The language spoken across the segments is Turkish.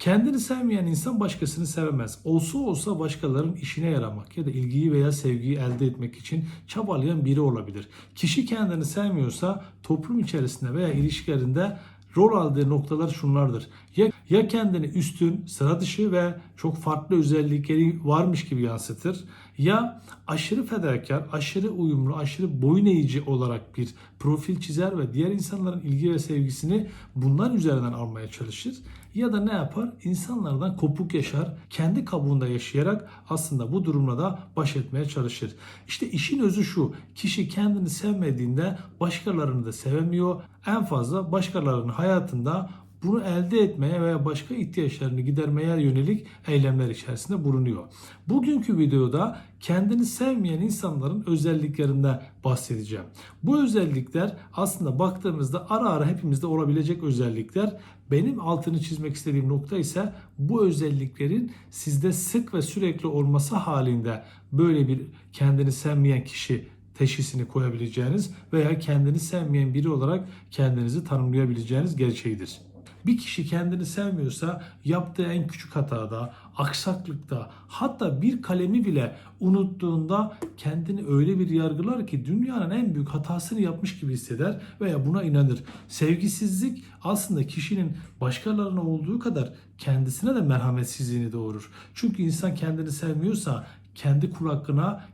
Kendini sevmeyen insan başkasını sevemez. Olsa olsa başkalarının işine yaramak ya da ilgiyi veya sevgiyi elde etmek için çabalayan biri olabilir. Kişi kendini sevmiyorsa toplum içerisinde veya ilişkilerinde rol aldığı noktalar şunlardır. Ya, ya kendini üstün, sıra dışı ve çok farklı özellikleri varmış gibi yansıtır ya aşırı fedakar, aşırı uyumlu, aşırı boyun eğici olarak bir profil çizer ve diğer insanların ilgi ve sevgisini bunlar üzerinden almaya çalışır. Ya da ne yapar? İnsanlardan kopuk yaşar, kendi kabuğunda yaşayarak aslında bu durumla da baş etmeye çalışır. İşte işin özü şu, kişi kendini sevmediğinde başkalarını da sevemiyor. En fazla başkalarının hayatında bunu elde etmeye veya başka ihtiyaçlarını gidermeye yönelik eylemler içerisinde bulunuyor. Bugünkü videoda kendini sevmeyen insanların özelliklerinden bahsedeceğim. Bu özellikler aslında baktığımızda ara ara hepimizde olabilecek özellikler. Benim altını çizmek istediğim nokta ise bu özelliklerin sizde sık ve sürekli olması halinde böyle bir kendini sevmeyen kişi teşhisini koyabileceğiniz veya kendini sevmeyen biri olarak kendinizi tanımlayabileceğiniz gerçeğidir. Bir kişi kendini sevmiyorsa yaptığı en küçük hatada, aksaklıkta, hatta bir kalemi bile unuttuğunda kendini öyle bir yargılar ki dünyanın en büyük hatasını yapmış gibi hisseder veya buna inanır. Sevgisizlik aslında kişinin başkalarına olduğu kadar kendisine de merhametsizliğini doğurur. Çünkü insan kendini sevmiyorsa kendi kul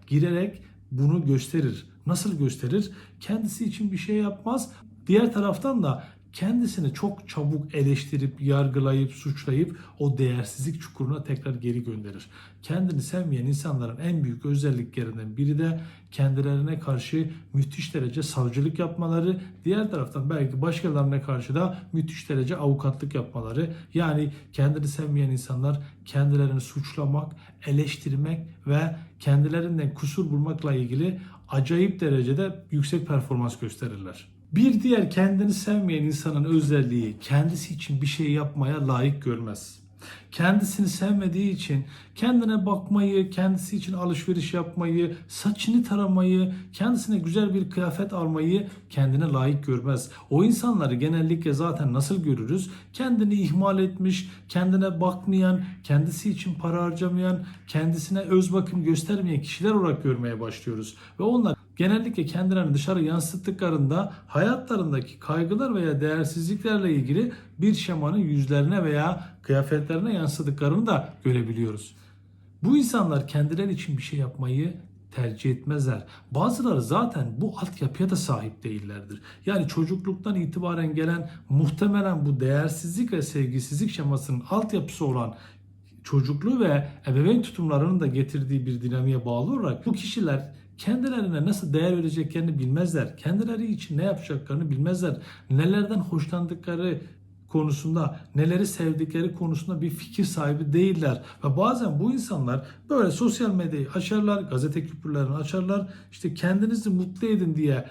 girerek bunu gösterir. Nasıl gösterir? Kendisi için bir şey yapmaz. Diğer taraftan da kendisini çok çabuk eleştirip, yargılayıp, suçlayıp o değersizlik çukuruna tekrar geri gönderir. Kendini sevmeyen insanların en büyük özelliklerinden biri de kendilerine karşı müthiş derece savcılık yapmaları, diğer taraftan belki başkalarına karşı da müthiş derece avukatlık yapmaları. Yani kendini sevmeyen insanlar kendilerini suçlamak, eleştirmek ve kendilerinden kusur bulmakla ilgili acayip derecede yüksek performans gösterirler. Bir diğer kendini sevmeyen insanın özelliği kendisi için bir şey yapmaya layık görmez. Kendisini sevmediği için kendine bakmayı, kendisi için alışveriş yapmayı, saçını taramayı, kendisine güzel bir kıyafet almayı kendine layık görmez. O insanları genellikle zaten nasıl görürüz? Kendini ihmal etmiş, kendine bakmayan, kendisi için para harcamayan, kendisine öz bakım göstermeyen kişiler olarak görmeye başlıyoruz. Ve onlar genellikle kendilerini dışarı yansıttıklarında hayatlarındaki kaygılar veya değersizliklerle ilgili bir şemanın yüzlerine veya kıyafetlerine yansıdıklarını da görebiliyoruz. Bu insanlar kendileri için bir şey yapmayı tercih etmezler. Bazıları zaten bu altyapıya da sahip değillerdir. Yani çocukluktan itibaren gelen muhtemelen bu değersizlik ve sevgisizlik şemasının altyapısı olan çocukluğu ve ebeveyn tutumlarının da getirdiği bir dinamiğe bağlı olarak bu kişiler kendilerine nasıl değer vereceklerini bilmezler. Kendileri için ne yapacaklarını bilmezler. Nelerden hoşlandıkları konusunda, neleri sevdikleri konusunda bir fikir sahibi değiller. Ve bazen bu insanlar böyle sosyal medyayı açarlar, gazete küpürlerini açarlar. İşte kendinizi mutlu edin diye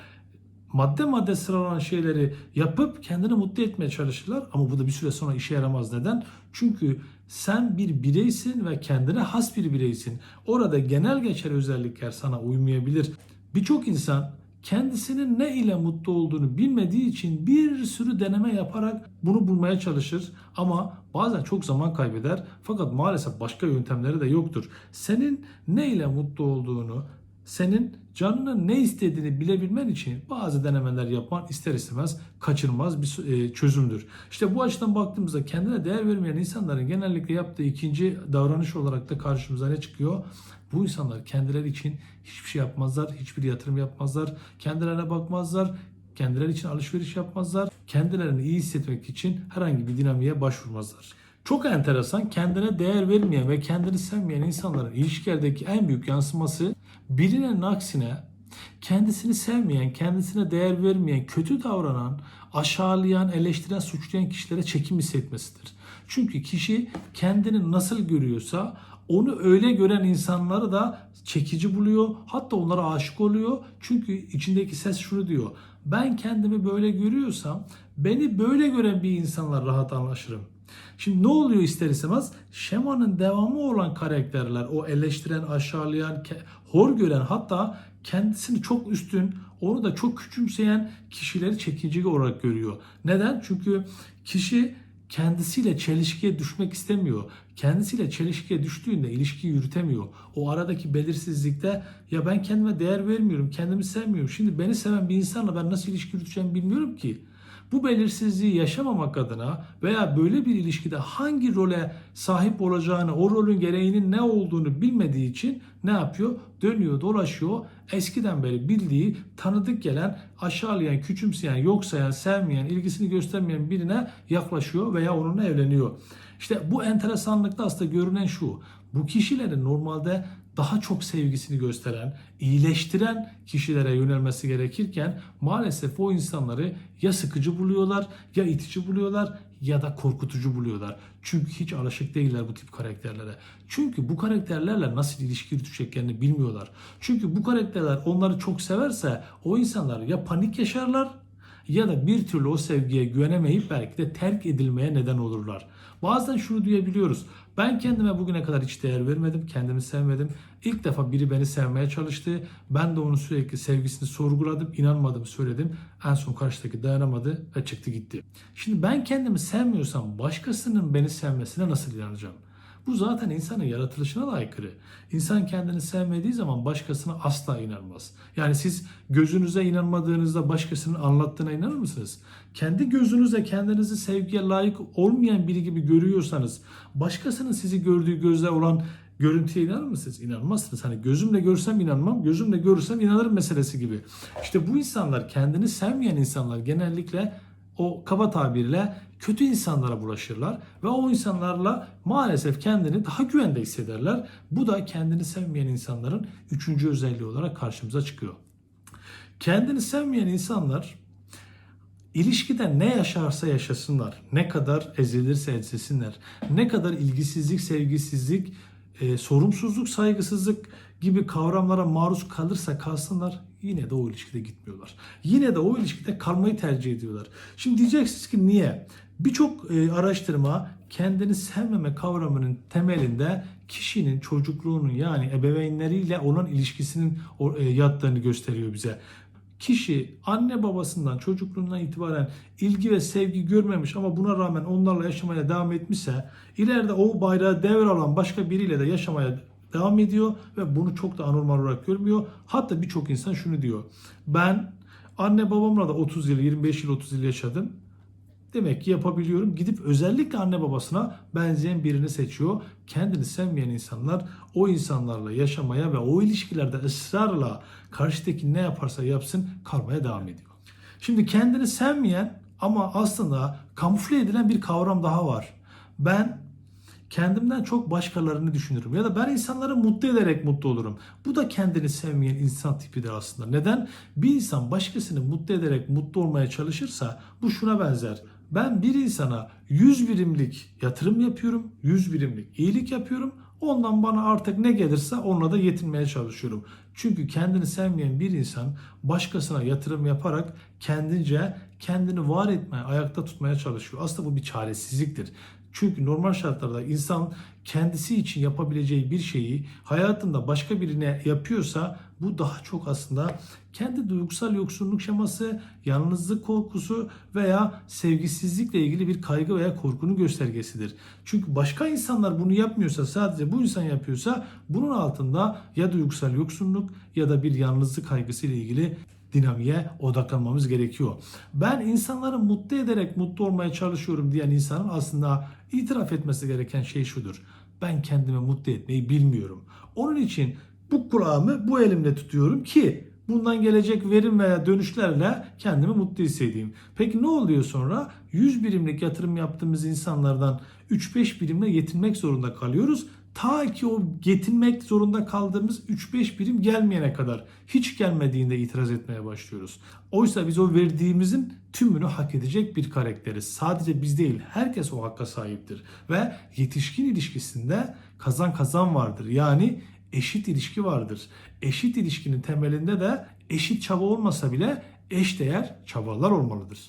madde madde sıralanan şeyleri yapıp kendini mutlu etmeye çalışırlar ama bu da bir süre sonra işe yaramaz. Neden? Çünkü sen bir bireysin ve kendine has bir bireysin. Orada genel geçer özellikler sana uymayabilir. Birçok insan kendisinin ne ile mutlu olduğunu bilmediği için bir sürü deneme yaparak bunu bulmaya çalışır ama bazen çok zaman kaybeder fakat maalesef başka yöntemleri de yoktur. Senin ne ile mutlu olduğunu, senin canının ne istediğini bilebilmen için bazı denemeler yapman ister istemez kaçırmaz bir e, çözümdür. İşte bu açıdan baktığımızda kendine değer vermeyen insanların genellikle yaptığı ikinci davranış olarak da karşımıza ne çıkıyor? Bu insanlar kendileri için hiçbir şey yapmazlar, hiçbir yatırım yapmazlar, kendilerine bakmazlar, kendileri için alışveriş yapmazlar, kendilerini iyi hissetmek için herhangi bir dinamiğe başvurmazlar. Çok enteresan kendine değer vermeyen ve kendini sevmeyen insanların ilişkilerdeki en büyük yansıması birinin aksine kendisini sevmeyen, kendisine değer vermeyen, kötü davranan, aşağılayan, eleştiren, suçlayan kişilere çekim hissetmesidir. Çünkü kişi kendini nasıl görüyorsa onu öyle gören insanları da çekici buluyor. Hatta onlara aşık oluyor. Çünkü içindeki ses şunu diyor. Ben kendimi böyle görüyorsam beni böyle gören bir insanla rahat anlaşırım. Şimdi ne oluyor ister istemez? Şemanın devamı olan karakterler, o eleştiren, aşağılayan, hor gören hatta kendisini çok üstün, onu da çok küçümseyen kişileri çekici olarak görüyor. Neden? Çünkü kişi kendisiyle çelişkiye düşmek istemiyor. Kendisiyle çelişkiye düştüğünde ilişkiyi yürütemiyor. O aradaki belirsizlikte ya ben kendime değer vermiyorum, kendimi sevmiyorum. Şimdi beni seven bir insanla ben nasıl ilişki yürüteceğimi bilmiyorum ki. Bu belirsizliği yaşamamak adına veya böyle bir ilişkide hangi role sahip olacağını, o rolün gereğinin ne olduğunu bilmediği için ne yapıyor? Dönüyor, dolaşıyor. Eskiden beri bildiği, tanıdık gelen, aşağılayan, küçümseyen, yok sayan, sevmeyen, ilgisini göstermeyen birine yaklaşıyor veya onunla evleniyor. İşte bu enteresanlıkta aslında görünen şu. Bu kişilerin normalde daha çok sevgisini gösteren, iyileştiren kişilere yönelmesi gerekirken maalesef o insanları ya sıkıcı buluyorlar, ya itici buluyorlar ya da korkutucu buluyorlar. Çünkü hiç alışık değiller bu tip karakterlere. Çünkü bu karakterlerle nasıl ilişki yürüteceklerini bilmiyorlar. Çünkü bu karakterler onları çok severse o insanlar ya panik yaşarlar ya da bir türlü o sevgiye güvenemeyip belki de terk edilmeye neden olurlar. Bazen şunu duyabiliyoruz. Ben kendime bugüne kadar hiç değer vermedim, kendimi sevmedim. İlk defa biri beni sevmeye çalıştı. Ben de onun sürekli sevgisini sorguladım, inanmadım, söyledim. En son karşıdaki dayanamadı ve çıktı gitti. Şimdi ben kendimi sevmiyorsam başkasının beni sevmesine nasıl inanacağım? Bu zaten insanın yaratılışına da aykırı. İnsan kendini sevmediği zaman başkasına asla inanmaz. Yani siz gözünüze inanmadığınızda başkasının anlattığına inanır mısınız? Kendi gözünüzle kendinizi sevgiye layık olmayan biri gibi görüyorsanız başkasının sizi gördüğü gözle olan görüntüye inanır mısınız? İnanmazsınız. Hani gözümle görsem inanmam, gözümle görürsem inanırım meselesi gibi. İşte bu insanlar kendini sevmeyen insanlar genellikle o kaba tabirle kötü insanlara bulaşırlar ve o insanlarla maalesef kendini daha güvende hissederler. Bu da kendini sevmeyen insanların üçüncü özelliği olarak karşımıza çıkıyor. Kendini sevmeyen insanlar ilişkide ne yaşarsa yaşasınlar, ne kadar ezilirse ezilsinler, ne kadar ilgisizlik, sevgisizlik, e, sorumsuzluk, saygısızlık gibi kavramlara maruz kalırsa kalsınlar yine de o ilişkide gitmiyorlar. Yine de o ilişkide kalmayı tercih ediyorlar. Şimdi diyeceksiniz ki niye? Birçok e, araştırma kendini sevmeme kavramının temelinde kişinin çocukluğunun yani ebeveynleriyle olan ilişkisinin e, yattığını gösteriyor bize. Kişi anne babasından çocukluğundan itibaren ilgi ve sevgi görmemiş ama buna rağmen onlarla yaşamaya devam etmişse ileride o bayrağı devralan başka biriyle de yaşamaya devam ediyor ve bunu çok da anormal olarak görmüyor. Hatta birçok insan şunu diyor. Ben anne babamla da 30 yıl, 25 yıl, 30 yıl yaşadım. Demek ki yapabiliyorum. Gidip özellikle anne babasına benzeyen birini seçiyor. Kendini sevmeyen insanlar o insanlarla yaşamaya ve o ilişkilerde ısrarla karşıdaki ne yaparsa yapsın kalmaya devam ediyor. Şimdi kendini sevmeyen ama aslında kamufle edilen bir kavram daha var. Ben kendimden çok başkalarını düşünürüm ya da ben insanları mutlu ederek mutlu olurum. Bu da kendini sevmeyen insan tipidir aslında. Neden? Bir insan başkasını mutlu ederek mutlu olmaya çalışırsa bu şuna benzer. Ben bir insana 100 birimlik yatırım yapıyorum, 100 birimlik iyilik yapıyorum. Ondan bana artık ne gelirse onunla da yetinmeye çalışıyorum. Çünkü kendini sevmeyen bir insan başkasına yatırım yaparak kendince kendini var etmeye, ayakta tutmaya çalışıyor. Aslında bu bir çaresizliktir. Çünkü normal şartlarda insan kendisi için yapabileceği bir şeyi hayatında başka birine yapıyorsa bu daha çok aslında kendi duygusal yoksunluk şeması, yalnızlık korkusu veya sevgisizlikle ilgili bir kaygı veya korkunun göstergesidir. Çünkü başka insanlar bunu yapmıyorsa sadece bu insan yapıyorsa bunun altında ya duygusal yoksunluk ya da bir yalnızlık kaygısı ile ilgili dinamiğe odaklanmamız gerekiyor. Ben insanları mutlu ederek mutlu olmaya çalışıyorum diyen insanın aslında itiraf etmesi gereken şey şudur. Ben kendimi mutlu etmeyi bilmiyorum. Onun için bu kulağımı bu elimle tutuyorum ki bundan gelecek verim veya dönüşlerle kendimi mutlu hissedeyim. Peki ne oluyor sonra? 100 birimlik yatırım yaptığımız insanlardan 3-5 birimle yetinmek zorunda kalıyoruz. Ta ki o yetinmek zorunda kaldığımız 3-5 birim gelmeyene kadar hiç gelmediğinde itiraz etmeye başlıyoruz. Oysa biz o verdiğimizin tümünü hak edecek bir karakteriz. Sadece biz değil herkes o hakka sahiptir. Ve yetişkin ilişkisinde kazan kazan vardır. Yani eşit ilişki vardır. Eşit ilişkinin temelinde de eşit çaba olmasa bile eşdeğer çabalar olmalıdır.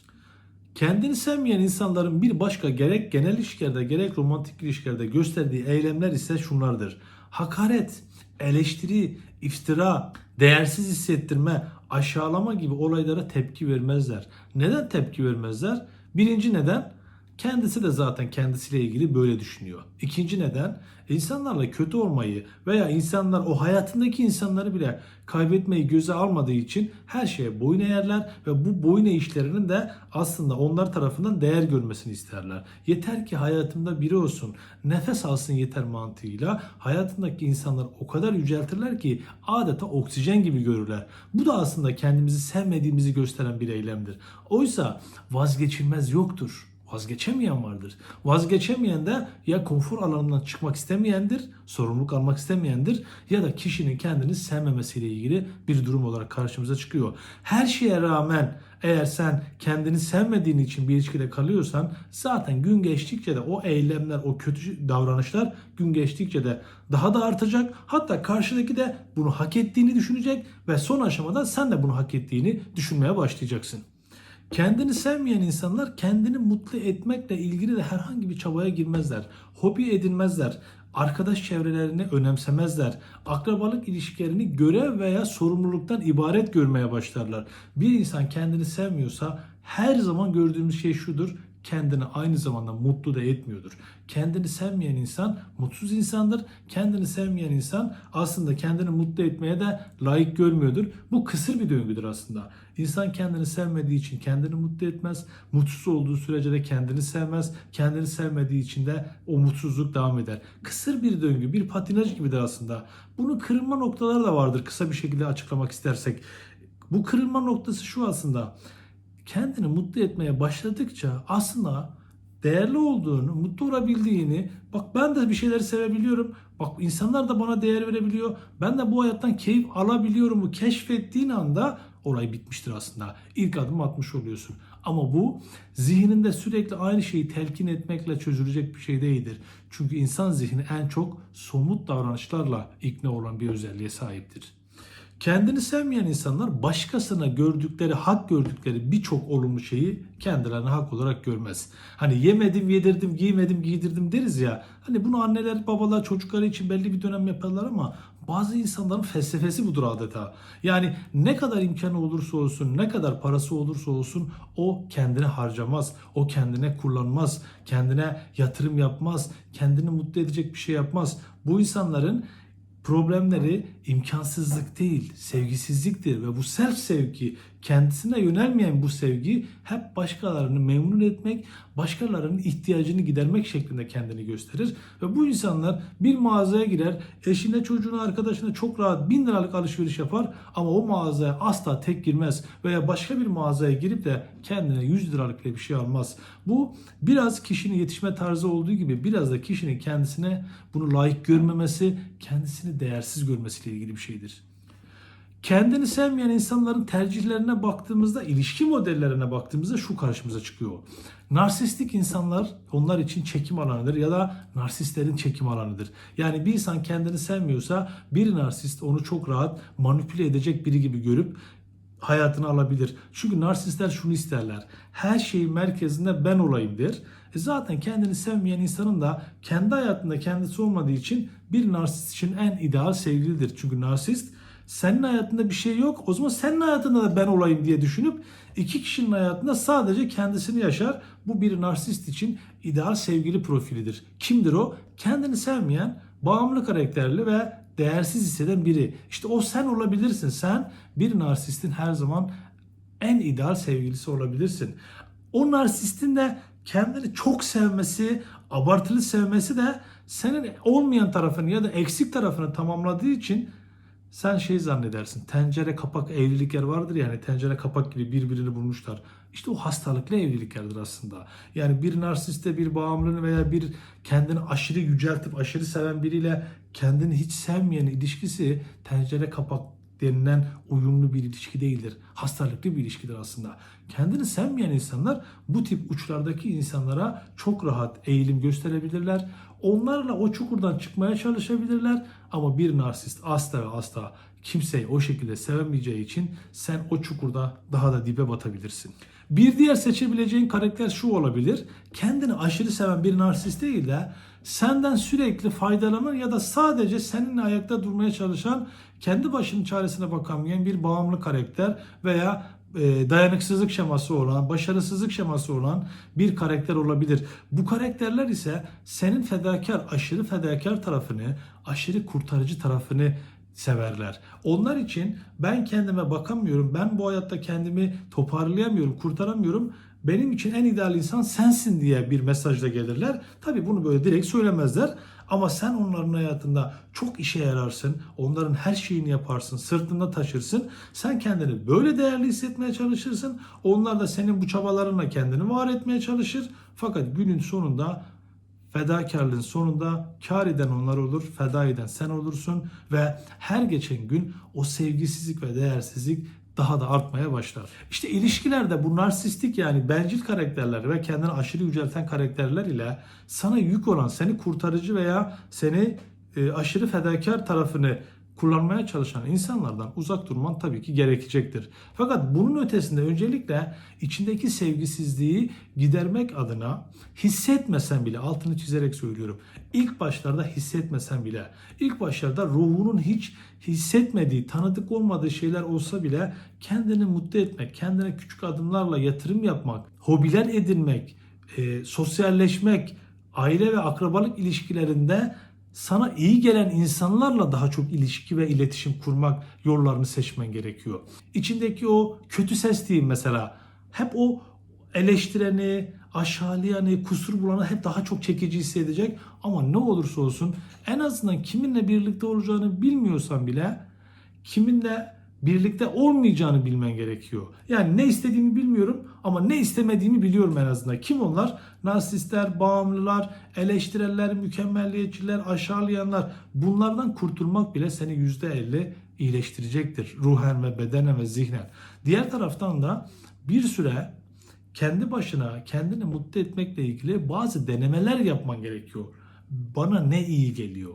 Kendini sevmeyen insanların bir başka gerek genel ilişkilerde gerek romantik ilişkilerde gösterdiği eylemler ise şunlardır. Hakaret, eleştiri, iftira, değersiz hissettirme, aşağılama gibi olaylara tepki vermezler. Neden tepki vermezler? Birinci neden Kendisi de zaten kendisiyle ilgili böyle düşünüyor. İkinci neden insanlarla kötü olmayı veya insanlar o hayatındaki insanları bile kaybetmeyi göze almadığı için her şeye boyun eğerler ve bu boyun eğişlerinin de aslında onlar tarafından değer görmesini isterler. Yeter ki hayatımda biri olsun, nefes alsın yeter mantığıyla hayatındaki insanlar o kadar yüceltirler ki adeta oksijen gibi görürler. Bu da aslında kendimizi sevmediğimizi gösteren bir eylemdir. Oysa vazgeçilmez yoktur. Vazgeçemeyen vardır. Vazgeçemeyen de ya konfor alanından çıkmak istemeyendir, sorumluluk almak istemeyendir ya da kişinin kendini sevmemesiyle ilgili bir durum olarak karşımıza çıkıyor. Her şeye rağmen eğer sen kendini sevmediğin için bir ilişkide kalıyorsan zaten gün geçtikçe de o eylemler, o kötü davranışlar gün geçtikçe de daha da artacak. Hatta karşıdaki de bunu hak ettiğini düşünecek ve son aşamada sen de bunu hak ettiğini düşünmeye başlayacaksın. Kendini sevmeyen insanlar kendini mutlu etmekle ilgili de herhangi bir çabaya girmezler. Hobi edinmezler. Arkadaş çevrelerini önemsemezler. Akrabalık ilişkilerini görev veya sorumluluktan ibaret görmeye başlarlar. Bir insan kendini sevmiyorsa her zaman gördüğümüz şey şudur kendini aynı zamanda mutlu da etmiyordur. Kendini sevmeyen insan mutsuz insandır. Kendini sevmeyen insan aslında kendini mutlu etmeye de layık görmüyordur. Bu kısır bir döngüdür aslında. İnsan kendini sevmediği için kendini mutlu etmez. Mutsuz olduğu sürece de kendini sevmez. Kendini sevmediği için de o mutsuzluk devam eder. Kısır bir döngü, bir patinaj gibidir aslında. Bunun kırılma noktaları da vardır kısa bir şekilde açıklamak istersek. Bu kırılma noktası şu aslında kendini mutlu etmeye başladıkça aslında değerli olduğunu, mutlu olabildiğini, bak ben de bir şeyleri sevebiliyorum, bak insanlar da bana değer verebiliyor, ben de bu hayattan keyif alabiliyorum bu keşfettiğin anda olay bitmiştir aslında. İlk adım atmış oluyorsun. Ama bu zihninde sürekli aynı şeyi telkin etmekle çözülecek bir şey değildir. Çünkü insan zihni en çok somut davranışlarla ikna olan bir özelliğe sahiptir. Kendini sevmeyen insanlar başkasına gördükleri, hak gördükleri birçok olumlu şeyi kendilerine hak olarak görmez. Hani yemedim, yedirdim, giymedim, giydirdim deriz ya. Hani bunu anneler, babalar çocukları için belli bir dönem yaparlar ama bazı insanların felsefesi budur adeta. Yani ne kadar imkanı olursa olsun, ne kadar parası olursa olsun o kendine harcamaz, o kendine kullanmaz, kendine yatırım yapmaz, kendini mutlu edecek bir şey yapmaz. Bu insanların problemleri imkansızlık değil, sevgisizliktir ve bu self sevgi, kendisine yönelmeyen bu sevgi hep başkalarını memnun etmek, başkalarının ihtiyacını gidermek şeklinde kendini gösterir. Ve bu insanlar bir mağazaya girer, eşine, çocuğuna, arkadaşına çok rahat bin liralık alışveriş yapar ama o mağazaya asla tek girmez veya başka bir mağazaya girip de kendine 100 liralık bile bir şey almaz. Bu biraz kişinin yetişme tarzı olduğu gibi biraz da kişinin kendisine bunu layık görmemesi, kendisini değersiz görmesiyle ilgili bir şeydir. Kendini sevmeyen insanların tercihlerine baktığımızda, ilişki modellerine baktığımızda şu karşımıza çıkıyor. Narsistik insanlar onlar için çekim alanıdır ya da narsistlerin çekim alanıdır. Yani bir insan kendini sevmiyorsa bir narsist onu çok rahat manipüle edecek biri gibi görüp hayatını alabilir. Çünkü narsistler şunu isterler. Her şeyin merkezinde ben olayım der. E zaten kendini sevmeyen insanın da kendi hayatında kendisi olmadığı için bir narsist için en ideal sevgilidir. Çünkü narsist senin hayatında bir şey yok. O zaman senin hayatında da ben olayım diye düşünüp iki kişinin hayatında sadece kendisini yaşar. Bu bir narsist için ideal sevgili profilidir. Kimdir o? Kendini sevmeyen, bağımlı karakterli ve değersiz hisseden biri. İşte o sen olabilirsin. Sen bir narsistin her zaman en ideal sevgilisi olabilirsin. O narsistin de kendini çok sevmesi, abartılı sevmesi de senin olmayan tarafını ya da eksik tarafını tamamladığı için sen şey zannedersin. Tencere kapak evlilikler vardır yani tencere kapak gibi birbirini bulmuşlar. İşte o hastalıklı evliliklerdir aslında. Yani bir narsiste bir bağımlının veya bir kendini aşırı yüceltip aşırı seven biriyle kendini hiç sevmeyen ilişkisi tencere kapak denilen uyumlu bir ilişki değildir. Hastalıklı bir ilişkidir aslında. Kendini sevmeyen insanlar bu tip uçlardaki insanlara çok rahat eğilim gösterebilirler. Onlarla o çukurdan çıkmaya çalışabilirler ama bir narsist asla ve asla kimseyi o şekilde sevemeyeceği için sen o çukurda daha da dibe batabilirsin. Bir diğer seçebileceğin karakter şu olabilir. Kendini aşırı seven bir narsist değil de senden sürekli faydalanan ya da sadece seninle ayakta durmaya çalışan kendi başının çaresine bakamayan bir bağımlı karakter veya e, dayanıksızlık şeması olan, başarısızlık şeması olan bir karakter olabilir. Bu karakterler ise senin fedakar, aşırı fedakar tarafını, aşırı kurtarıcı tarafını severler. Onlar için ben kendime bakamıyorum, ben bu hayatta kendimi toparlayamıyorum, kurtaramıyorum. Benim için en ideal insan sensin diye bir mesajla gelirler. Tabii bunu böyle direkt söylemezler. Ama sen onların hayatında çok işe yararsın. Onların her şeyini yaparsın. Sırtında taşırsın. Sen kendini böyle değerli hissetmeye çalışırsın. Onlar da senin bu çabalarınla kendini var etmeye çalışır. Fakat günün sonunda fedakarlığın sonunda kar eden onlar olur, feda eden sen olursun ve her geçen gün o sevgisizlik ve değersizlik daha da artmaya başlar. İşte ilişkilerde bu narsistik yani bencil karakterler ve kendini aşırı yücelten karakterler ile sana yük olan, seni kurtarıcı veya seni e, aşırı fedakar tarafını kullanmaya çalışan insanlardan uzak durman tabii ki gerekecektir. Fakat bunun ötesinde öncelikle içindeki sevgisizliği gidermek adına hissetmesen bile altını çizerek söylüyorum. İlk başlarda hissetmesen bile, ilk başlarda ruhunun hiç hissetmediği, tanıdık olmadığı şeyler olsa bile kendini mutlu etmek, kendine küçük adımlarla yatırım yapmak, hobiler edinmek, e, sosyalleşmek, aile ve akrabalık ilişkilerinde sana iyi gelen insanlarla daha çok ilişki ve iletişim kurmak yollarını seçmen gerekiyor. İçindeki o kötü ses diyeyim mesela hep o eleştireni, aşağılayanı, kusur bulanı hep daha çok çekici hissedecek. Ama ne olursa olsun en azından kiminle birlikte olacağını bilmiyorsan bile kiminle birlikte olmayacağını bilmen gerekiyor. Yani ne istediğimi bilmiyorum ama ne istemediğimi biliyorum en azından. Kim onlar? Narsistler, bağımlılar, eleştirenler, mükemmelliyetçiler, aşağılayanlar. Bunlardan kurtulmak bile seni %50 iyileştirecektir. Ruhen ve bedenen ve zihnen. Diğer taraftan da bir süre kendi başına kendini mutlu etmekle ilgili bazı denemeler yapman gerekiyor. Bana ne iyi geliyor?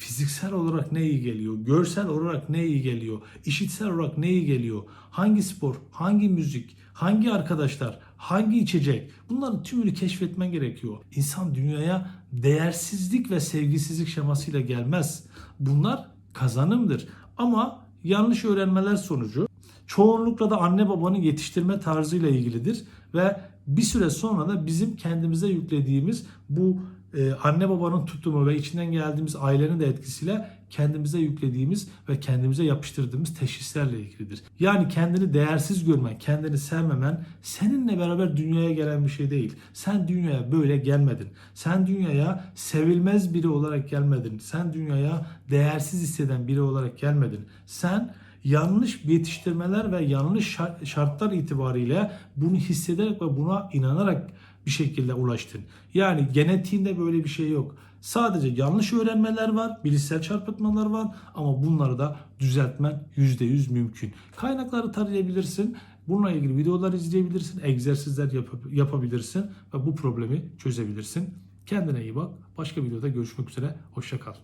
Fiziksel olarak ne iyi geliyor? Görsel olarak ne iyi geliyor? İşitsel olarak ne iyi geliyor? Hangi spor, hangi müzik, hangi arkadaşlar, hangi içecek? Bunların tümünü keşfetmen gerekiyor. İnsan dünyaya değersizlik ve sevgisizlik şemasıyla gelmez. Bunlar kazanımdır. Ama yanlış öğrenmeler sonucu çoğunlukla da anne babanın yetiştirme tarzıyla ilgilidir ve bir süre sonra da bizim kendimize yüklediğimiz bu e, anne babanın tutumu ve içinden geldiğimiz ailenin de etkisiyle kendimize yüklediğimiz ve kendimize yapıştırdığımız teşhislerle ilgilidir. Yani kendini değersiz görmen, kendini sevmemen seninle beraber dünyaya gelen bir şey değil. Sen dünyaya böyle gelmedin. Sen dünyaya sevilmez biri olarak gelmedin. Sen dünyaya değersiz hisseden biri olarak gelmedin. Sen yanlış yetiştirmeler ve yanlış şar- şartlar itibariyle bunu hissederek ve buna inanarak bir şekilde ulaştın. Yani genetiğinde böyle bir şey yok. Sadece yanlış öğrenmeler var, bilişsel çarpıtmalar var ama bunları da düzeltmen %100 mümkün. Kaynakları tarayabilirsin. Bununla ilgili videolar izleyebilirsin, egzersizler yap- yapabilirsin ve bu problemi çözebilirsin. Kendine iyi bak. Başka videoda görüşmek üzere. Hoşça kal.